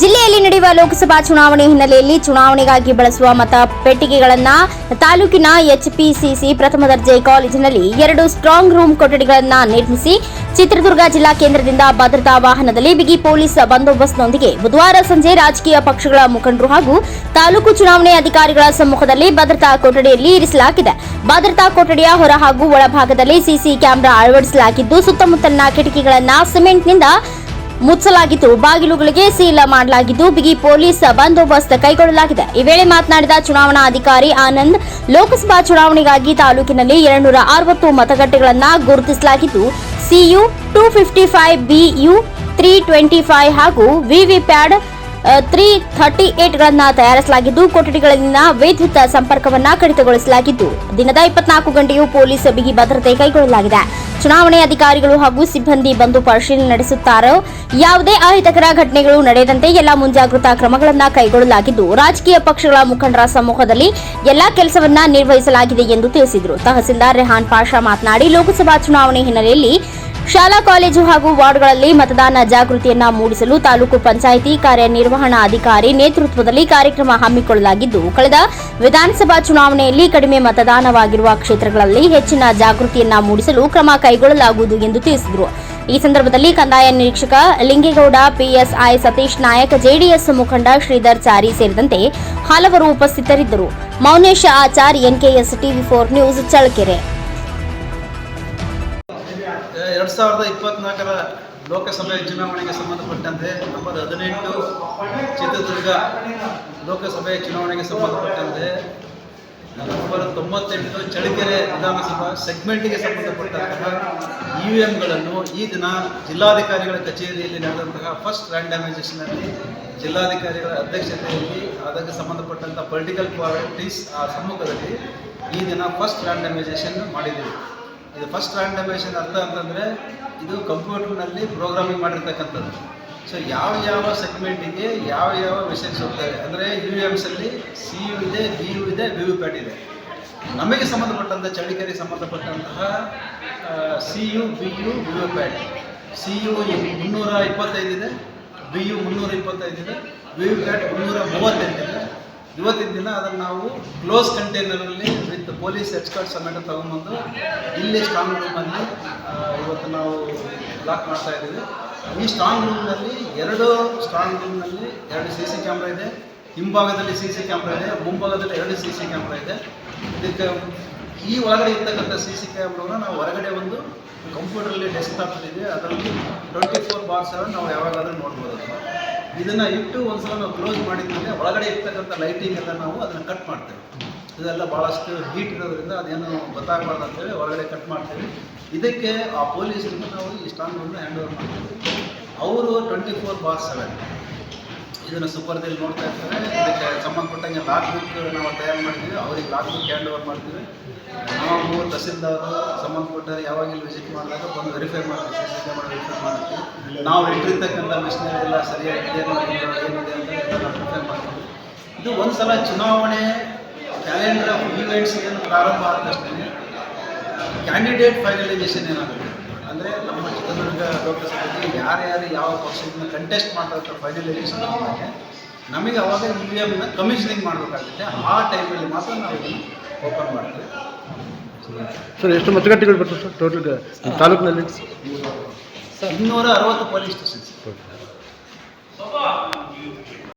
ಜಿಲ್ಲೆಯಲ್ಲಿ ನಡೆಯುವ ಲೋಕಸಭಾ ಚುನಾವಣೆ ಹಿನ್ನೆಲೆಯಲ್ಲಿ ಚುನಾವಣೆಗಾಗಿ ಬಳಸುವ ಮತ ಪೆಟ್ಟಿಗೆಗಳನ್ನ ತಾಲೂಕಿನ ಎಚ್ಪಿಸಿಸಿ ಪ್ರಥಮ ದರ್ಜೆ ಕಾಲೇಜಿನಲ್ಲಿ ಎರಡು ಸ್ಟ್ರಾಂಗ್ ರೂಮ್ ಕೊಠಡಿಗಳನ್ನ ನಿರ್ಮಿಸಿ ಚಿತ್ರದುರ್ಗ ಜಿಲ್ಲಾ ಕೇಂದ್ರದಿಂದ ಭದ್ರತಾ ವಾಹನದಲ್ಲಿ ಬಿಗಿ ಪೊಲೀಸ್ ಬಂದೋಬಸ್ತ್ನೊಂದಿಗೆ ಬುಧವಾರ ಸಂಜೆ ರಾಜಕೀಯ ಪಕ್ಷಗಳ ಮುಖಂಡರು ಹಾಗೂ ತಾಲೂಕು ಚುನಾವಣೆ ಅಧಿಕಾರಿಗಳ ಸಮ್ಮುಖದಲ್ಲಿ ಭದ್ರತಾ ಕೊಠಡಿಯಲ್ಲಿ ಇರಿಸಲಾಗಿದೆ. ಭದ್ರತಾ ಕೊಠಡಿಯ ಹೊರ ಹಾಗೂ ಒಳಭಾಗದಲ್ಲಿ ಸಿಸಿ ಕ್ಯಾಮೆರಾ ಅಳವಡಿಸಲಾಗಿದ್ದು ಸುತ್ತಮುತ್ತಲಿನ ಕಿಟಕಿಗಳನ್ನು ಸಿಮೆಂಟ್ನಿಂದ ಮುಚ್ಚಲಾಗಿದ್ದು ಬಾಗಿಲುಗಳಿಗೆ ಸೀಲ ಮಾಡಲಾಗಿದ್ದು, ಬಿಗಿ ಪೊಲೀಸ್ ಬಂದೋಬಸ್ತ್ ಕೈಗೊಳ್ಳಲಾಗಿದೆ. ಈ ವೇಳೆ ಮಾತನಾಡಿದ ಚುನಾವಣಾ ಅಧಿಕಾರಿ ಆನಂದ್, ಲೋಕಸಭಾ ಚುನಾವಣೆಗಾಗಿ ತಾಲೂಕಿನಲ್ಲಿ ಎರಡ್ನೂರ ಅರವತ್ತು ಮತಗಟ್ಟೆಗಳನ್ನು ಗುರುತಿಸಲಾಗಿದ್ದು, CU two fifty five, BU three twenty five ಹಾಗೂ ವಿವಿಪ್ಯಾಡ್ ತ್ರೀ ಥರ್ಟಿ ಏಟ್ಗಳನ್ನು ತಯಾರಿಸಲಾಗಿದ್ದು, ಕೊಠಡಿಗಳಲ್ಲಿನ ವಿದ್ಯುತ್ ಸಂಪರ್ಕವನ್ನ ಕಡಿತಗೊಳಿಸಲಾಗಿದ್ದು. ದಿನದ ಇಪ್ಪತ್ನಾಲ್ಕು ಗಂಟೆಯೂ ಪೊಲೀಸ್ ಬಿಗಿ ಭದ್ರತೆ ಕೈಗೊಳ್ಳಲಾಗಿದೆ. ಚುನಾವಣೆ ಅಧಿಕಾರಿಗಳು ಹಾಗೂ ಸಿಬ್ಬಂದಿ ಬಂದು ಪರಿಶೀಲನೆ ನಡೆಸುತ್ತಾರೋ, ಯಾವುದೇ ಅಹಿತಕರ ಘಟನೆಗಳು ನಡೆಯದಂತೆ ಎಲ್ಲಾ ಮುಂಜಾಗ್ರತಾ ಕ್ರಮಗಳನ್ನು ಕೈಗೊಳ್ಳಲಾಗಿದ್ದು, ರಾಜಕೀಯ ಪಕ್ಷಗಳ ಮುಖಂಡರ ಸಮ್ಮುಖದಲ್ಲಿ ಎಲ್ಲಾ ಕೆಲಸವನ್ನ ನಿರ್ವಹಿಸಲಾಗಿದೆ ಎಂದು ತಿಳಿಸಿದರು. ತಹಸೀಲ್ದಾರ್ ರೆಹಾನ್ ಪಾಷಾ ಮಾತನಾಡಿ, ಲೋಕಸಭಾ ಚುನಾವಣೆ ಹಿನ್ನೆಲೆಯಲ್ಲಿ ಶಾಲಾ, ಕಾಲೇಜು ಹಾಗೂ ವಾರ್ಡ್ಗಳಲ್ಲಿ ಮತದಾನ ಜಾಗೃತಿಯನ್ನ ಮೂಡಿಸಲು ತಾಲೂಕು ಪಂಚಾಯಿತಿ ಕಾರ್ಯನಿರ್ವಹಣಾ ಅಧಿಕಾರಿ ನೇತೃತ್ವದಲ್ಲಿ ಕಾರ್ಯಕ್ರಮ ಹಮ್ಮಿಕೊಳ್ಳಲಾಗಿದ್ದು, ಕಳೆದ ವಿಧಾನಸಭಾ ಚುನಾವಣೆಯಲ್ಲಿ ಕಡಿಮೆ ಮತದಾನವಾಗಿರುವ ಕ್ಷೇತ್ರಗಳಲ್ಲಿ ಹೆಚ್ಚಿನ ಜಾಗೃತಿಯನ್ನ ಮೂಡಿಸಲು ಕ್ರಮ ಕೈಗೊಳ್ಳಲಾಗುವುದು ಎಂದು ತಿಳಿಸಿದರು. ಈ ಸಂದರ್ಭದಲ್ಲಿ ಕಂದಾಯ ನಿರೀಕ್ಷಕ ಲಿಂಗೇಗೌಡ, ಪಿಎಸ್ಐ ಸತೀಶ್ ನಾಯಕ್, ಜೆಡಿಎಸ್ ಮುಖಂಡ ಶ್ರೀಧರ್ ಚಾರಿ ಸೇರಿದಂತೆ ಹಲವರು ಉಪಸ್ಥಿತರಿದ್ದರು. Mounesh Achar, NKS TV four news Challakere. ಎರಡು ಸಾವಿರದ ಇಪ್ಪತ್ನಾಲ್ಕರ ಲೋಕಸಭೆ ಚುನಾವಣೆಗೆ ಸಂಬಂಧಪಟ್ಟಂತೆ ನಂಬರ್ ಹದಿನೆಂಟು ಚಿತ್ರದುರ್ಗ ಲೋಕಸಭೆ ಚುನಾವಣೆಗೆ ಸಂಬಂಧಪಟ್ಟಂತೆ ನಂಬರ್ ತೊಂಬತ್ತೆಂಟು ಚಳ್ಳಕೆರೆ ವಿಧಾನಸಭಾ ಸೆಗ್ಮೆಂಟ್ಗೆ ಸಂಬಂಧಪಟ್ಟಂತಹ ಇ ವಿ ಎಮ್ಗಳನ್ನು ಈ ದಿನ ಜಿಲ್ಲಾಧಿಕಾರಿಗಳ ಕಚೇರಿಯಲ್ಲಿ ನಡೆದಂತಹ ಫಸ್ಟ್ ರ್ಯಾಂಡಮೈಸೇಷನಲ್ಲಿ ಜಿಲ್ಲಾಧಿಕಾರಿಗಳ ಅಧ್ಯಕ್ಷತೆಯಲ್ಲಿ ಅದಕ್ಕೆ ಸಂಬಂಧಪಟ್ಟಂಥ ಪೊಲಿಟಿಕಲ್ ಪಾರ್ಟೀಸ್ ಆ ಸಮ್ಮುಖದಲ್ಲಿ ಈ ದಿನ ಫಸ್ಟ್ ರ್ಯಾಂಡಮೈಸೇಷನ್ ಮಾಡಿದ್ದೀವಿ. ಇದು ಫಸ್ಟ್ ರ್ಯಾಂಡಮೈಸೇಷನ್ ಅರ್ಥ ಅಂತಂದರೆ ಇದು ಕಂಪ್ಯೂಟರ್ನಲ್ಲಿ ಪ್ರೋಗ್ರಾಮಿಂಗ್ ಮಾಡಿರ್ತಕ್ಕಂಥದ್ದು. ಸೊ ಯಾವ ಯಾವ ಸೆಗ್ಮೆಂಟಿಗೆ ಯಾವ ಯಾವ ಮೆಸೇಜ್ ಹೋಗ್ತಾರೆ ಅಂದರೆ ಯು ಎಮ್ಸಲ್ಲಿ ಸಿ ಯು ಇದೆ ಬಿ ಯು ಇದೆ ವಿ ಯು ಪ್ಯಾಟ್ ಇದೆ. ನಮಗೆ ಸಂಬಂಧಪಟ್ಟಂಥ ಚಳಿಕೆರೆ ಸಂಬಂಧಪಟ್ಟಂತಹ C U B U VVPAT C U ಮುನ್ನೂರ ಇಪ್ಪತ್ತೈದಿದೆ ಬಿ ಯು ಮುನ್ನೂರ ಇಪ್ಪತ್ತೈದಿದೆ ವಿ ಯು ಪ್ಯಾಟ್ ಮುನ್ನೂರ ಮೂವತ್ತೆಂಟಿದೆ ಇವತ್ತಿನ ದಿನ ಅದನ್ನು ನಾವು ಕ್ಲೋಸ್ ಕಂಟೈನರಲ್ಲಿ ವಿತ್ ಪೊಲೀಸ್ ಎಕ್ಸ್ಪರ್ಟ್ ಸಮೇತ ತಗೊಂಬಂದು ಇಲ್ಲಿ ಸ್ಟ್ರಾಂಗ್ ರೂಮಲ್ಲಿ ಇವತ್ತು ನಾವು ಲಾಕ್ ಮಾಡ್ತಾ ಇದ್ದೀವಿ. ಈ ಸ್ಟ್ರಾಂಗ್ ರೂಮ್ನಲ್ಲಿ ಎರಡು ಸ್ಟ್ರಾಂಗ್ ರೂಮ್ನಲ್ಲಿ ಎರಡು ಸಿ ಸಿ ಕ್ಯಾಮ್ರಾ ಇದೆ. ಹಿಂಭಾಗದಲ್ಲಿ ಸಿ ಸಿ ಕ್ಯಾಮ್ರಾ ಇದೆ, ಮುಂಭಾಗದಲ್ಲಿ ಎರಡು ಸಿ ಸಿ ಕ್ಯಾಮ್ರಾ ಇದೆ. ಇದಕ್ಕೆ ಈ ಒಳಗಡೆ ಇರ್ತಕ್ಕಂಥ ಸಿ ಸಿ ಕ್ಯಾಮ್ರಾನ ನಾವು ಹೊರಗಡೆ ಒಂದು ಕಂಪ್ಯೂಟರಲ್ಲಿ ಡೆಸ್ಕ್ಟಾಪಲ್ಲಿ ಇದೆ ಅದರಲ್ಲಿ ಟ್ವೆಂಟಿ ಫೋರ್ ಬಾರ್ ಸೆವೆನ್ ನಾವು ಯಾವಾಗಾದರೂ ನೋಡ್ಬೋದು. ಇದನ್ನು ಇಟ್ಟು ಒಂದ್ಸಲ ನಾವು ಕ್ಲೋಸ್ ಮಾಡಿದ್ಮೇಲೆ ಒಳಗಡೆ ಇರ್ತಕ್ಕಂಥ ಲೈಟಿಂಗ್ ಎಲ್ಲ ನಾವು ಅದನ್ನು ಕಟ್ ಮಾಡ್ತೇವೆ. ಇದೆಲ್ಲ ಭಾಳಷ್ಟು ಹೀಟ್ ಇರೋದ್ರಿಂದ ಅದೇನು ಗೊತ್ತಾಗಬಾರ್ದು ಅಂತೇಳಿ ಒಳಗಡೆ ಕಟ್ ಮಾಡ್ತೀವಿ. ಇದಕ್ಕೆ ಆ ಪೊಲೀಸರಿಗೆ ನಾವು ಈ ಸ್ಟ್ರಾಂಗ್ ರೂಮ್ನ ಹ್ಯಾಂಡ್ ಓವರ್ ಮಾಡ್ತೀವಿ. ಅವರು ಟ್ವೆಂಟಿ ಫೋರ್ ಬಾರ್ ಸೆವೆನ್ ಇದನ್ನು ಸುಪರ್ದಲ್ಲಿ ನೋಡ್ತಾ ಇರ್ತಾರೆ. ಇದಕ್ಕೆ ಸಂಬಂಧಪಟ್ಟಂಗೆ ಲಾಕ್ ಬುಕ್ ನಾವು ತಯಾರು ಮಾಡ್ತೀವಿ. ಅವ್ರಿಗೆ ಲಾಕ್ ಬುಕ್ ಹ್ಯಾಂಡ್ ಓವರ್ ಮಾಡ್ತೀವಿ ನಾವು ತಹಸೀಲ್ದಾರ್ ಸಂಬಂಧಪಟ್ಟರೆ ಯಾವಾಗ ಇಲ್ಲಿ ವಿಸಿಟ್ ಮಾಡಿದಾಗ ಬಂದು ವೆರಿಫೈ ಮಾಡ್ತೀವಿ. ಕ್ಯಾಮರಾ ವೆರಿಫೈ ಮಾಡ್ತೀವಿ. ನಾವು ಇಟ್ಟಿರ್ತಕ್ಕಂಥ ಮಿಷನರಿ ಎಲ್ಲ ಸರಿಯಾಗಿದೆ ಏನಿದೆ ಅಂತ ಎಲ್ಲ ವೆರಿಫೈ ಮಾಡ್ತೀವಿ. ಇದು ಒಂದು ಸಲ ಚುನಾವಣೆ ಕ್ಯಾಲೆಂಡರ್ ಆಫ್ ಈವೆಂಟ್ಸ್ ಏನು ಪ್ರಾರಂಭ ಆದ ತಕ್ಷಣ ಕ್ಯಾಂಡಿಡೇಟ್ ಫೈನಲೈಸೇಷನ್ ಏನಾಗುತ್ತೆ? ಚಿತ್ರದುರ್ಗ ಲೋಕಸಭೆಗೆ ಯಾರ್ಯಾರು ಯಾವ ಪಕ್ಷದಿಂದ ಕಂಟೆಸ್ಟ್ ಮಾಡ್ತಾರೆ ಫೈನಲೈಸೇಷನ್ ಹಾಗೆ ನಮಗೆ ಅವಾಗ ಇ ವಿ ಎಮ್ನ ಕಮಿಷನಿಂಗ್ ಮಾಡಬೇಕಾಗುತ್ತೆ. ಆ ಟೈಮಲ್ಲಿ ಮಾತ್ರ ನಾವು ಇದನ್ನು ಓಪನ್ ಮಾಡ್ತೀವಿ. ಸರ್ ಎಷ್ಟು ಮತಗಟ್ಟೆಗಳು ಬರ್ತದೆ ಸರ್ ಟೋಟಲ್ ತಾಲೂಕಿನಲ್ಲಿ? ಇನ್ನೂರ ಅರವತ್ತು ಪೊಲೀಸ್ ಸ್ಟೇಷನ್ಸ್